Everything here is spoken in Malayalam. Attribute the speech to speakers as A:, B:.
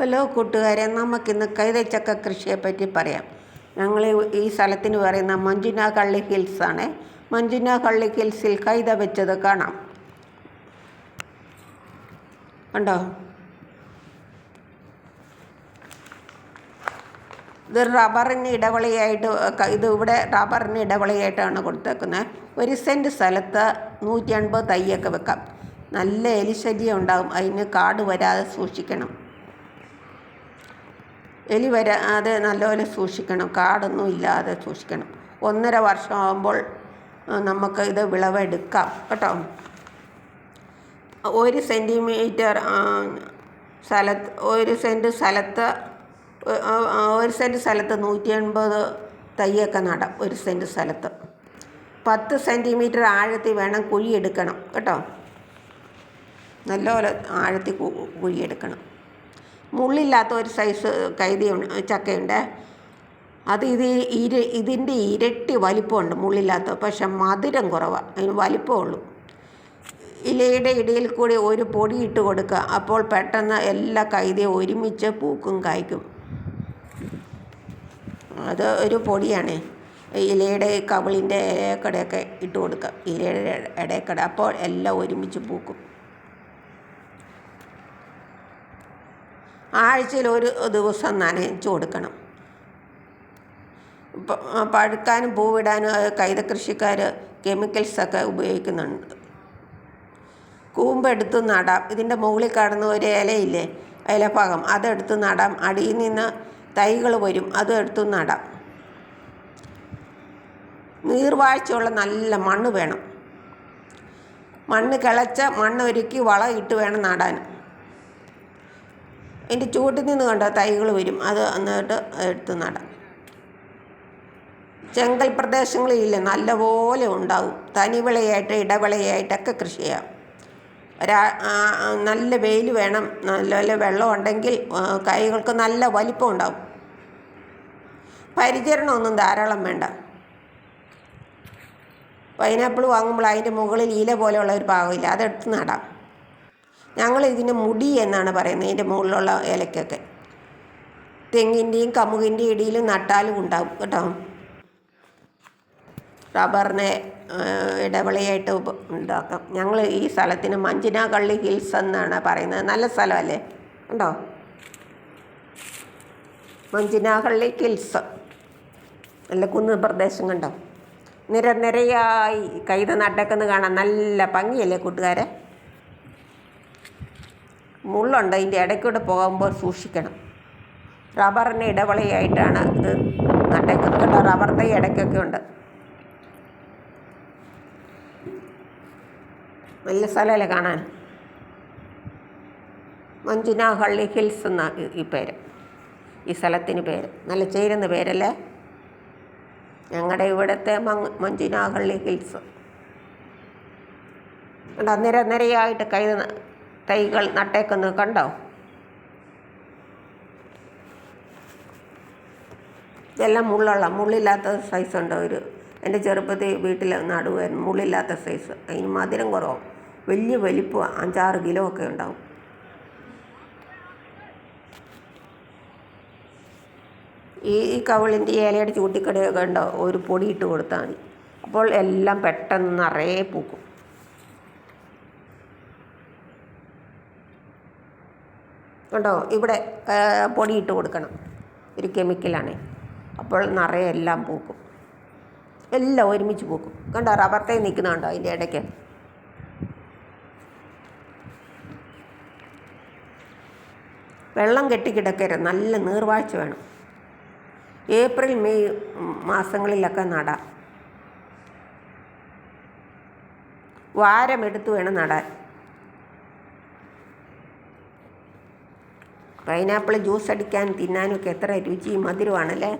A: ഹലോ കൂട്ടുകാരെ നമുക്കിന്ന് കൈതച്ചക്ക കൃഷിയെ പറ്റി പറയാം. ഞങ്ങൾ ഈ സ്ഥലത്തിന് പറയുന്ന മഞ്ജുന കള്ളി ഹിൽസ് ആണ് മഞ്ജുന കള്ളി ഹിൽസിൽ കൈത വെച്ചത് കാണാം. കണ്ടോ? ഇത് റബ്ബറിന് ഇടവളിയായിട്ട് ഇത് ഇവിടെ റബ്ബറിന് ഇടവളിയായിട്ടാണ് കൊടുത്തേക്കുന്നത് ഒരു സെന്റ് സ്ഥലത്ത് നൂറ്റി അൻപത് തൈയൊക്കെ വെക്കാം. നല്ല എലിശല്യം ഉണ്ടാകും. അതിന് കാട് വരാതെ സൂക്ഷിക്കണം. എലി വരാതെ നല്ലപോലെ സൂക്ഷിക്കണം. കാടൊന്നും ഇല്ലാതെ സൂക്ഷിക്കണം. ഒന്നര വർഷമാകുമ്പോൾ നമുക്ക് ഇത് വിളവെടുക്കാം. കേട്ടോ? ഒരു സെന്റിമീറ്റർ സ്ഥലത്ത് ഒരു സെന്റ് സ്ഥലത്ത് ഒരു സെന്റ് സ്ഥലത്ത് നൂറ്റി എൺപത് തൈയൊക്കെ നടാം. ഒരു സെന്റ് സ്ഥലത്ത്. പത്ത് സെന്റിമീറ്റർ ആഴത്തിൽ വേണം കുഴിയെടുക്കണം. കേട്ടോ? നല്ലപോലെ ആഴത്തിൽ കുഴിയെടുക്കണം. മുള്ളില്ലാത്ത ഒരു സൈസ് കൈതി ചക്കയുണ്ട്. അത് ഇത് ഇര ഇതിന്റെ ഇരട്ടി വലിപ്പമുണ്ട് മുള്ളില്ലാത്ത പക്ഷെ മധുരം കുറവാണ് അതിന് വലിപ്പമുള്ളൂ ഇലയുടെ ഇടയിൽ കൂടി ഒരു പൊടി ഇട്ട് കൊടുക്കുക. അപ്പോൾ പെട്ടെന്ന് എല്ലാ കൈതയും ഒരുമിച്ച് പൂക്കും കായ്ക്കും. അത് ഒരു പൊടിയാണ്. ഇലയുടെ കവിളിന്റെ കടയൊക്കെ ഇട്ട് കൊടുക്കുക. ഇലയുടെ ഇടയക്കട. അപ്പോൾ എല്ലാം ഒരുമിച്ച് പൂക്കും. ആഴ്ചയിൽ ഒരു ദിവസം നനച്ചു കൊടുക്കണം. പഴുക്കാനും പൂവിടാനും കൈത കൃഷിക്കാർ കെമിക്കൽസൊക്കെ ഉപയോഗിക്കുന്നുണ്ട്. കൂമ്പെടുത്ത് നടാം. ഇതിന്റെ മുകളിൽ കടന്ന ഒരു ഇലയില്ലേ ഇലഭാഗം അതെടുത്ത് നടാം. അടിയിൽ നിന്ന് തൈകൾ വരും അതും എടുത്ത് നടാം. നീർവാഴ്ചയുള്ള നല്ല മണ്ണ് വേണം. മണ്ണ് കിളച്ച മണ്ണ് ഒരുക്കി വളം ഇട്ട് വേണം നടാൻ. അതിന്റെ ചുവട്ടിൽ നിന്ന് കണ്ടോ തൈകൾ വരും. അത് എന്നിട്ട് എടുത്ത് നടാം. ചെങ്കൽ പ്രദേശങ്ങളിലില്ലേ? നല്ലപോലെ ഉണ്ടാവും. തനിവിളയായിട്ട് ഇടവിളയായിട്ടൊക്കെ കൃഷി ചെയ്യാം. ഒരാ നല്ല വെയിൽ വേണം. നല്ല വെള്ളം ഉണ്ടെങ്കിൽ കൈകൾക്ക് നല്ല വലിപ്പം ഉണ്ടാവും. പരിചരണമൊന്നും ധാരാളം വേണ്ട. പൈനാപ്പിൾ വാങ്ങുമ്പോൾ അതിന്റെ മുകളിൽ ഇല പോലെയുള്ള ഒരു ഭാഗമില്ല. അതെടുത്ത് നടാം. ഞങ്ങൾ ഇതിന് മുടി എന്നാണ് പറയുന്നത് ഇതിന്റെ മുകളിലുള്ള ഇലയ്ക്കൊക്കെ തെങ്ങിന്റെയും കമുകിന്റെയും ഇടയിലും നട്ടാലും ഉണ്ടാവും കേട്ടോ. റബ്ബറിനെ ഇടവിളയായിട്ട് ഉണ്ടാക്കാം. ഞങ്ങൾ ഈ സ്ഥലത്തിന് മഞ്ചിനാകള്ളി ഹിൽസ് എന്നാണ് പറയുന്നത്. നല്ല സ്ഥലമല്ലേ? ഉണ്ടോ? മഞ്ചിനാകള്ളി ഹിൽസ്. നല്ല കുന്ന് പ്രദേശം കണ്ടോ? നിര നിരയായി കൈത നടക്കുന്നത് കാണാൻ നല്ല ഭംഗിയല്ലേ കൂട്ടുകാരെ? മുള്ളുണ്ട്. അതിന്റെ ഇടയ്ക്കൂടെ പോകുമ്പോൾ സൂക്ഷിക്കണം. റബ്ബറിന് ഇടവളയായിട്ടാണ് ഇത് നട്ടേക്കുന്നത്. കേട്ടോ റബ്ബർ തൈ ഇടയ്ക്കൊക്കെ ഉണ്ട്. നല്ല സ്ഥലമല്ലേ കാണാൻ? മഞ്ജുന ഹള്ളി ഹിൽസ് എന്ന ഈ- പേര്. ഈ സ്ഥലത്തിന് പേര്. നല്ല ചേരുന്ന പേരല്ലേ? ഞങ്ങളുടെ ഇവിടുത്തെ മങ് മഞ്ജുന ഹള്ളി ഹിൽസ്. കണ്ടോ നിര നിരയായിട്ട് കൈ തൈകൾ നട്ടേക്കുന്നത് കണ്ടോ? ഇതെല്ലാം മുള്ളുള്ള മുള്ളില്ലാത്ത സൈസ് ഉണ്ട് ഒരു. എന്റെ ചെറുപ്പത്തിൽ വീട്ടിൽ നടുവായിരുന്നു. മുള്ളില്ലാത്ത സൈസ് അതിന് മധുരം കുറവാണ്. വലിയ വലിപ്പം അഞ്ചാറ് കിലോ ഒക്കെ ഉണ്ടാവും. ഈ കവിളിന്റെ ഇലയുടെ ചൂട്ടിക്കടയൊക്കെ ഉണ്ടോ? ഒരു പൊടി ഇട്ട് കൊടുത്താൽ മതി. അപ്പോൾ എല്ലാം പെട്ടെന്ന് നിറയെ പൂക്കും. കണ്ടോ? ഇവിടെ പൊടിയിട്ട് പൊടി ഇട്ട് കൊടുക്കണം. ഒരു കെമിക്കലാണ്. അപ്പോൾ നിറയെ എല്ലാം പൂക്കും. എല്ലാം ഒരുമിച്ച് പൂക്കും. കണ്ടോ? റബ്ബർ തൈ നിൽക്കുന്നുണ്ടോ അതിന്റെ ഇടയ്ക്ക്? വെള്ളം കെട്ടിക്കിടക്കരുത് നല്ല നീർവാഴ്ച വേണം. ഏപ്രിൽ മെയ് മാസങ്ങളിലൊക്കെ നടാം. വാരമെടുത്ത് വേണം നടാൻ. പൈനാപ്പിൾ ജ്യൂസ് അടിക്കാൻ തിന്നാനൊക്കെ എത്ര രുചിയും മധുരമാണല്ലേ